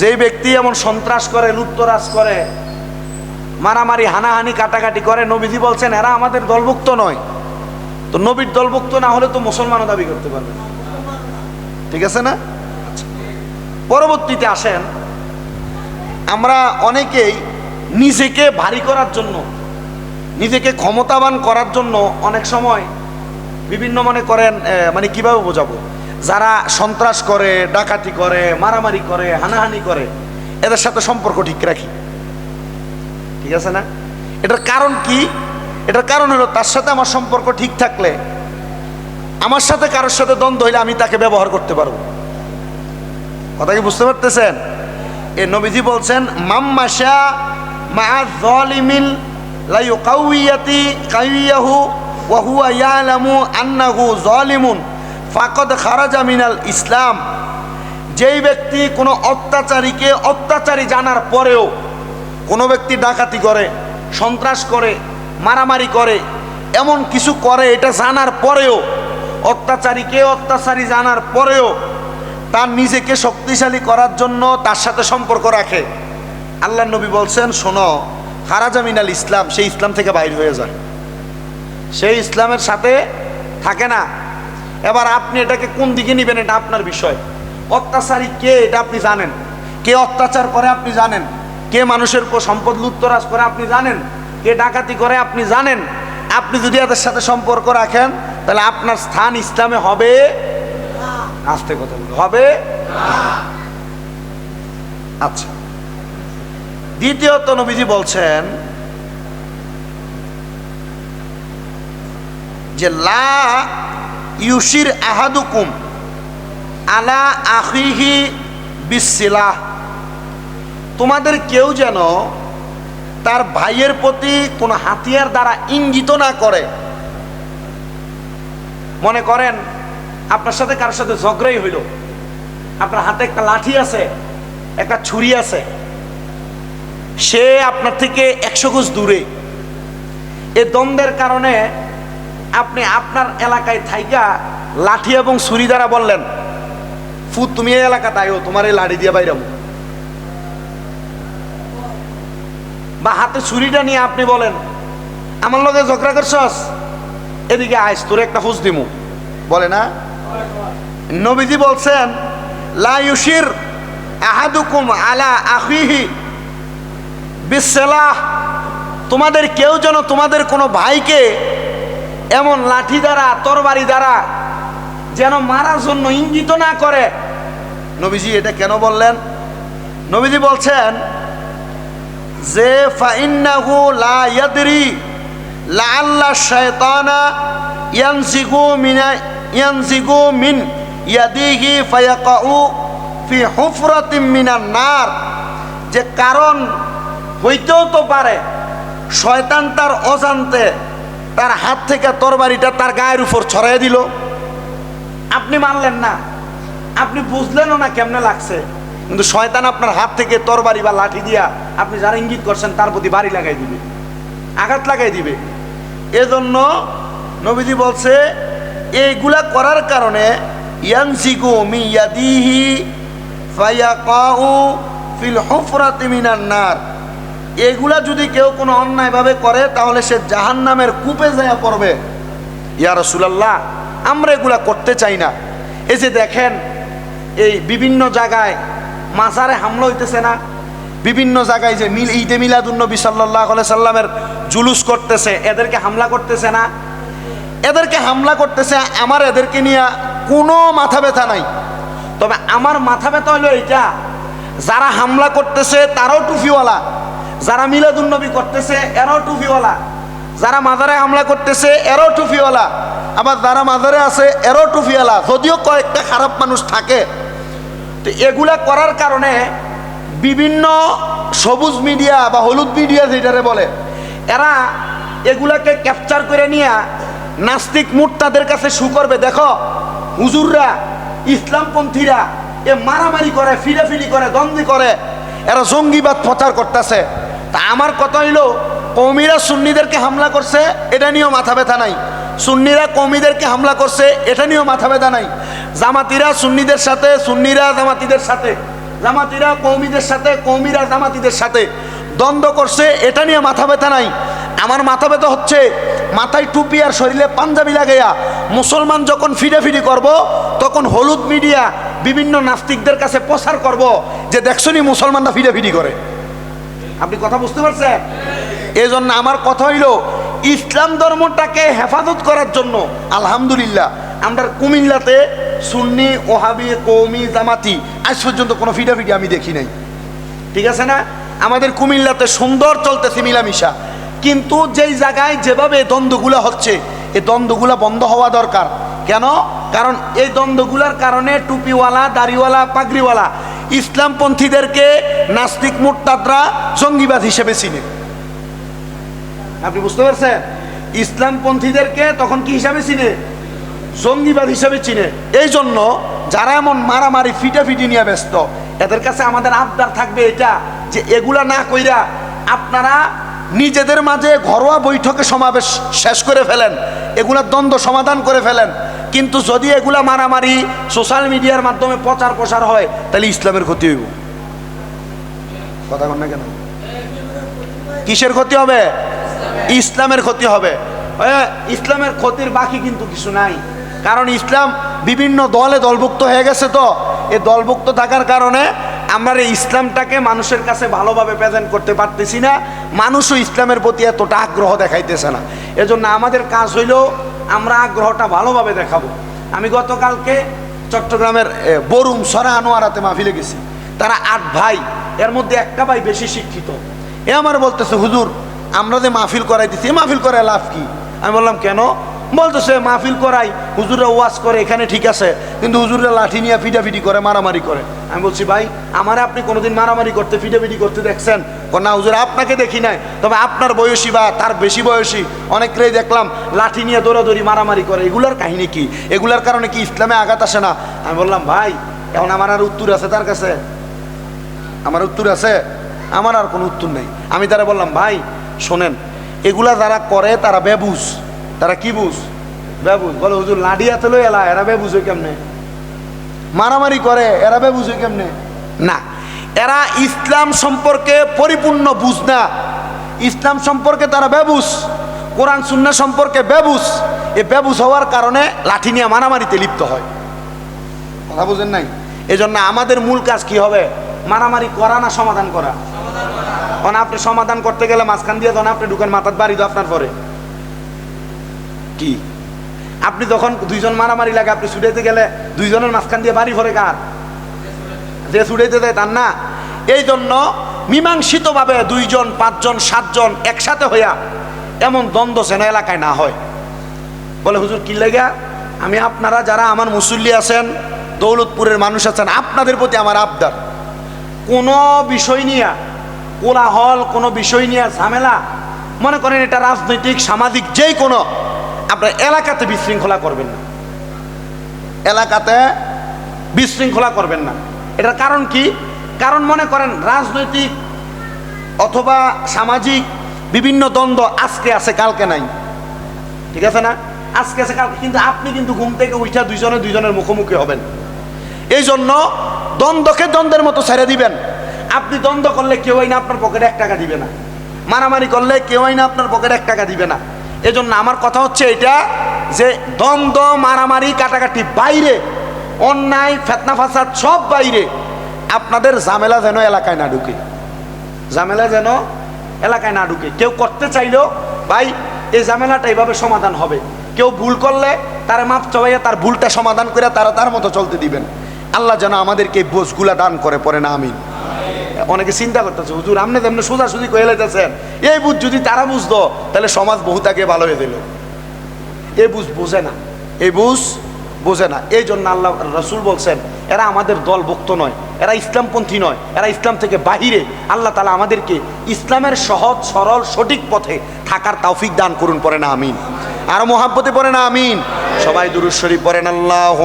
যেই ব্যক্তি এমন সন্ত্রাস করে লুপ্তরাজ করে, মারামারি, হানাহানি, কাটাকাটি করে, নবীজি বলছেন, এরা আমাদের দলভুক্ত নয়। তো নবীর দলভুক্ত না হলে তো মুসলমানও দাবি করতে পারবে ঠিক আছে না? আচ্ছা। পরবর্তীতে আসেন, আমরা অনেকেই নিজেকে ভারী করার জন্য, নিজেকে ক্ষমতাবান করার জন্য অনেক সময় বিভিন্ন মনে করেন মানে কীভাবে বোঝাবো? যারা সন্ত্রাস করে, ডাকাতি করে, মারামারি করে, হানাহানি করে, এদের সাথে সম্পর্ক ঠিক রাখি। ঠিক আছে না? এটার কারণ কি? এটার কারণ হলো তার সাথে আমার সম্পর্ক ঠিক থাকলে, আমার সাথে কারোর সাথে দ্বন্দ্ব হইলে আমি তাকে ব্যবহার করতে পারব। কথা কি বুঝতে পারতেছেন? এ নবীজি বলছেন মাম্মাশা মা যালিমিন লা ইউকাউইয়াতি কাউইয়াহু ওয়া হুয়া ইয়ালামু আন্নাহু যালিমুন। ফাকাদ খারাজা মিনাল ইসলাম। যেই ব্যক্তি কোনো অত্যাচারীকে অত্যাচারী জানার পরেও কোনো ব্যক্তি ডাকাতি করে, সন্ত্রাস করে, মারামারি করে, এমন কিছু করে এটা জানার পরেও, অত্যাচারীকে অত্যাচারী জানার পরেও তার নিজেকে শক্তিশালী করার জন্য তার সাথে সম্পর্ক রাখে। আল্লাহ নবী বলছেন, শোনো হারাজামিনাল ইসলাম, সেই ইসলাম থেকে বাইর হয়ে যায় সেই ইসলামের সাথে থাকে না এবার আপনি এটাকে কোন দিকে নেবেন এটা আপনার বিষয়। অত্যাচারী কে এটা আপনি জানেন? কে অত্যাচার করে আপনি জানেন? কে মানুষের সম্পদ লুপ্তরাজ করে আপনি জানেন? কে ডাকাতি করে আপনি জানেন? আপনি যদি এদের সাথে সম্পর্ক রাখেন, তাহলে আপনার স্থান ইসলামে হবে আস্তে কথা হবে? আচ্ছা। দ্বিতীয়ত নবীজি বলছেন যে, লা ইউসির আহাদুকুম আলা আখিহি বিসিলাহ। তোমাদের কেউ যেন তার ভাইয়ের প্রতি কোনো হাতিয়ার দ্বারা ইঙ্গিত না করে। মনে করেন, আপনার সাথে কারোর সাথে ঝগড়াই হইল। আপনার হাতে একটা লাঠি আছে, একটা ছুরি আছে। সে আপনার থেকে একশো গোজ দূরে। এ দ্বন্দ্বের কারণে আপনি আপনার এলাকায় থাইকা লাঠি এবং ছুরি দ্বারা বললেন, ফু, তুমি এই এলাকা তাইও, তোমার এই লাঠি দিয়ে বাইরাম। বা হাতে ছুরিটা নিয়ে আপনি বলেন, আমার লগে ঝগড়া করছস? এদিকে আইস, তোর একটা ফুস দিমু। বলে না? নবীজি বলছেন, লা ইউশির আহাদুকুম আলা আখিহি বিসলাহ তোমাদের কেউ যেন তোমাদের কোনো ভাইকে এমন লাঠি দ্বারা, তরবারি দ্বারা যেন মারার জন্য ইঙ্গিত না করে। নবীজি এটা কেন বললেন? নবীজি বলছেন যে লা মিনা মিন ফায়াকাউ ফি নার। যে কারণ হইতেও তো পারে, শয়তান তার অজান্তে তার হাত থেকে তরবারিটা তার গায়ের উপর ছড়াই দিল। আপনি মানলেন না। আপনি বুঝলেনও না কেমনে লাগছে। কিন্তু শয়তান আপনার হাত থেকে তরবারি বা লাঠি দিয়া আপনি যারা ইঙ্গিত করছেন তার প্রতি বাড়ি লাগাই দিবে আঘাত লাগাই দিবে। এজন্য নবীজি বলছে এইগুলা করার কারণে ইয়ানসিকু মি ইয়াদিহি ফায়াকাউ ফিল হুফরাতি মিনান নার। এগুলা যদি কেউ কোনো অন্যায়ভাবে করে, তাহলে সে জাহান্নামের কূপে যায় পড়বে। ইয়া রাসূলুল্লাহ, আমরা এগুলা করতে চাই না। এই যে দেখেন, এই বিভিন্ন জায়গায় মাজারে হামলা হইতেছে না? বিভিন্ন জায়গায় যে মিল, ঈদে মিলাদুন্নবী সাল্লাহ সাল্লামের জুলুস করতেছে, এদেরকে হামলা করতেছে না? এদেরকে হামলা করতেছে, আমার এদেরকে নিয়ে কোনো মাথা ব্যথা নাই। তবে আমার মাথা ব্যথা হলো এইটা, যারা হামলা করতেছে, তারাও টুফিওয়ালা। যারা মিলাদুন্নবী করতেছে, এরাও টুফিওয়ালা। যারা মাজারে হামলা করতেছে, এরাও টুফিওয়ালা। আবার যারা মাজারে আছে, এরাও টুফিওয়ালা। যদিও কয়েকটা খারাপ মানুষ থাকে। তো এগুলা করার কারণে বিভিন্ন সবুজ মিডিয়া বা হলুদ মিডিয়া যেটারে বলে, এরা এগুলাকে ক্যাপচার করে নিয়ে নাস্তিক মুট তাদের কাছে শু করবে। দেখো, হুজুররা, ইসলামপন্থীরা, এ মারামারি করে, ফিরাফিরি করে দ্বন্দ্ব করে। এরা জঙ্গিবাদ প্রচার করতেছে। তা আমার কথা হইল কৌমিরা সুন্নিদেরকে হামলা করছে, এটা নিয়েও মাথা ব্যথা নাই। সুন্নিরা কৌমিদেরকে হামলা করছে, এটা নিয়েও মাথা ব্যথা নাই। জামাতিরা সুন্নিদের সাথে, সুন্নিরা জামাতিদের সাথে। জামাতিরা কৌমিদের সাথে কৌমিরা জামাতিদের সাথে। দ্বন্দ্ব করছে, এটা নিয়ে মাথা ব্যথা নাই। আমার মাথা ব্যথা হচ্ছে, মাথায় টুপি আর শরীরে পাঞ্জাবি লাগাইয়া মুসলমান যখন ফিডাফিডি করব, তখন হলুদ মিডিয়া বিভিন্ন নাস্তিকদের কাছে প্রচার করব যে দেখছনি মুসলমানরা ফিডাফিডি করে। আপনি কথা বুঝতে পারছেন? এই জন্য আমার কথা হইল, ইসলাম ধর্মটাকে হেফাজত করার জন্য, আলহামদুলিল্লাহ, আমরা কুমিল্লাতে সুন্নি, ওহাবি কৌমি জামাতি, আজ পর্যন্ত কোনো ফিডাফিডি আমি দেখি নাই। ঠিক আছে না? আমাদের কুমিল্লাতে সুন্দর চলতেছে মিলামিশা। কিন্তু যেই জায়গায় যেভাবে দ্বন্দ্বগুলো হচ্ছে, এই দ্বন্দ্বগুলো বন্ধ হওয়া দরকার। কেন? কারণ এই দ্বন্দ্বগুলোর কারণে টুপিওয়ালা, দাড়িওয়ালা, পাগড়িওয়ালা ইসলামপন্থীদেরকে নাস্তিক মোট্টাদরা জঙ্গিবাদ হিসেবে চিনে। আপনি বুঝতে পারছেন? ইসলামপন্থীদেরকে তখন কি হিসাবে চিনে? জঙ্গিবাদ হিসাবে চিনে। এই জন্য যারা এমন মারামারি, ফিটাফিটি নিয়ে ব্যস্ত, এদের কাছে আমাদের আবদার থাকবে এটা যে এগুলা না কইরা আপনারা নিজেদের মাঝে ঘরোয়া বৈঠকে সমাবেশ শেষ করে ফেলেন, এগুলা দ্বন্দ্ব সমাধান করে ফেলেন। কিন্তু যদি এগুলা মারামারি সোশ্যাল মিডিয়ার মাধ্যমে প্রচার প্রসার হয়, তাহলে ইসলামের ক্ষতি হইব। কথা কন কিসের ক্ষতি হবে? ইসলামের ক্ষতি হবে। ইসলামের ক্ষতির বাকি কিন্তু কিছু নাই। কারণ ইসলাম বিভিন্ন দলে দলভুক্ত হয়ে গেছে তো। এই দলভুক্ত থাকার কারণে আমরা এই ইসলামটাকে মানুষের কাছে ভালোভাবে প্রেজেন্ট করতে পারতেছি না। মানুষও ইসলামের প্রতি এতটা আগ্রহ দেখাইতেছে না। এজন্য আমাদের কাজ হইল আমরা আগ্রহটা ভালোভাবে দেখাবো। আমি গতকালকে চট্টগ্রামের বরুম সরা আনোয়ারাতে মাহফিলে গেছি। তারা আট ভাই, এর মধ্যে একটা ভাই বেশি শিক্ষিত। এ আমার বলতেছে, হুজুর, আমরা যে মাহফিল করাই দিচ্ছি মাহফিল করায় লাভ কি? আমি বললাম, কেন? বলতেছে মাহফিল করাই হুজুরা ওয়াজ করে, এখানে ঠিক আছে। কিন্তু হুজুরা লাঠি নিয়ে ফিটাফিটি করে, মারামারি করে। আমি বলছি, ভাই, আমার আপনি কোনোদিন মারামারি করতে, ফিটাফিটি করতে দেখছেন? না হুজুর, আপনাকে দেখি নাই। তবে আপনার বয়সী বা তার বেশি বয়সী, অনেককেই দেখলাম লাঠি নিয়ে দৌড়াদৌড়ি, মারামারি করে। এগুলার কাহিনী কি? এগুলার কারণে কি ইসলামে আঘাত আসে না? আমি বললাম, ভাই, এখন আমার আর উত্তর আছে তার কাছে। আমার উত্তর আছে, আমার আর কোনো উত্তর নেই। আমি তারা বললাম, ভাই, শোনেন, এগুলা যারা করে তারা বেবুজ। তারা কি বুঝ? বেবুজ। বলে, হুজুর লাডি হাতে লই এলা, এরা হই কেমনে? মারামারি করে, এরা হই কেমনে? না। এরা ইসলাম সম্পর্কে পরিপূর্ণ বুঝ না। ইসলাম সম্পর্কে তারা বেবুজ। কোরআন সুন্না সম্পর্কে বেবুজ। এ বেবুজ হওয়ার কারণে লাঠি নিয়ে মারামারিতে লিপ্ত হয়। কথা বুঝেন নাই? এজন্য আমাদের মূল কাজ কি হবে? মারামারি করা না সমাধান করা? কারণ আপনি সমাধান করতে গেলে মাঝখান দিয়ে তখন আপনি ঢুকেন, মাথার বাড়ি তো আপনার পরে। কি? আপনি যখন দুইজন মারামারি লাগে, আপনি ছুটাইতে গেলে দুইজনের মাঝখান দিয়ে বাড়ি ভরে কার? যে ছুটাইতে দেয় তার না। এই জন্য মীমাংসিতভাবে দুইজন, পাঁচজন, সাতজন একসাথে হইয়া এমন দ্বন্দ্ব যেন এলাকায় না হয়। বলে, হুজুর, কি লেগা? আমি আপনারা যারা আমার মুসল্লি আছেন, দৌলতপুরের মানুষ আছেন, আপনাদের প্রতি আমার আবদার। কোনো বিষয় নিয়ে, কোলাহল, কোনো বিষয় নিয়ে ঝামেলা, মনে করেন এটা রাজনৈতিক, সামাজিক যেই কোনো আপনার এলাকাতে বিশৃঙ্খলা করবেন না। এলাকাতে বিশৃঙ্খলা করবেন না। এটার কারণ কি? কারণ মনে করেন রাজনৈতিক অথবা সামাজিক বিভিন্ন দ্বন্দ্ব আজকে আছে, কালকে নাই। ঠিক আছে না? আজকে আছে, কালকে। কিন্তু আপনি কিন্তু ঘুম থেকে উঠা দুইজনে দুইজনের মুখোমুখি হবেন। এই জন্য দ্বন্দ্বকে দ্বন্দ্বের মতো ছেড়ে দিবেন। আপনি দ্বন্দ্ব করলে কেউ না আপনার পকেটে এক টাকা দিবে না। মারামারি করলে কেউ না আপনার পকেটে এক টাকা দিবে না। এজন্য আমার কথা হচ্ছে এটা যে দ্বন্দ্ব, মারামারি, কাটাকাটি বাইরে, অন্যায়, ফেতনা, ফাসাদ সব বাইরে, আপনাদের ঝামেলা যেন এলাকায় না ঢুকে। ঝামেলা যেন এলাকায় না ঢুকে। কেউ করতে চাইলেও, ভাই, এই ঝামেলাটা এইভাবে সমাধান হবে। কেউ ভুল করলে তার মাপ চাইয়া তার ভুলটা সমাধান করে তারা তার মতো চলতে দিবেন। আল্লাহ যেন আমাদেরকে বোঝগুলা দান করে, পরে না আমিন। অনেকে চিন্তা করতেছে, হুজুর আপনি তেমনি সোজাসুজি কয়ে লেতেছেন এই বুঝ যদি তারা বুঝতো, তাহলে সমাজ বহুত আগে ভালো হয়ে দিল এই বুঝ বোঝে না। এই বুঝ বোঝে না। এই জন্য আল্লাহ রসুল বলছেন, এরা আমাদের দল দলভুক্ত নয়, এরা ইসলামপন্থী নয়, এরা ইসলাম থেকে বাহিরে। আল্লাহ তালা আমাদেরকে ইসলামের সহজ, সরল, সঠিক পথে থাকার তৌফিক দান করুন। পরে না, আমিন। আর মোহাব্বতে পড়ে না, আমিন। সবাই দুরুশ্বরী পড়েন আল্লাহ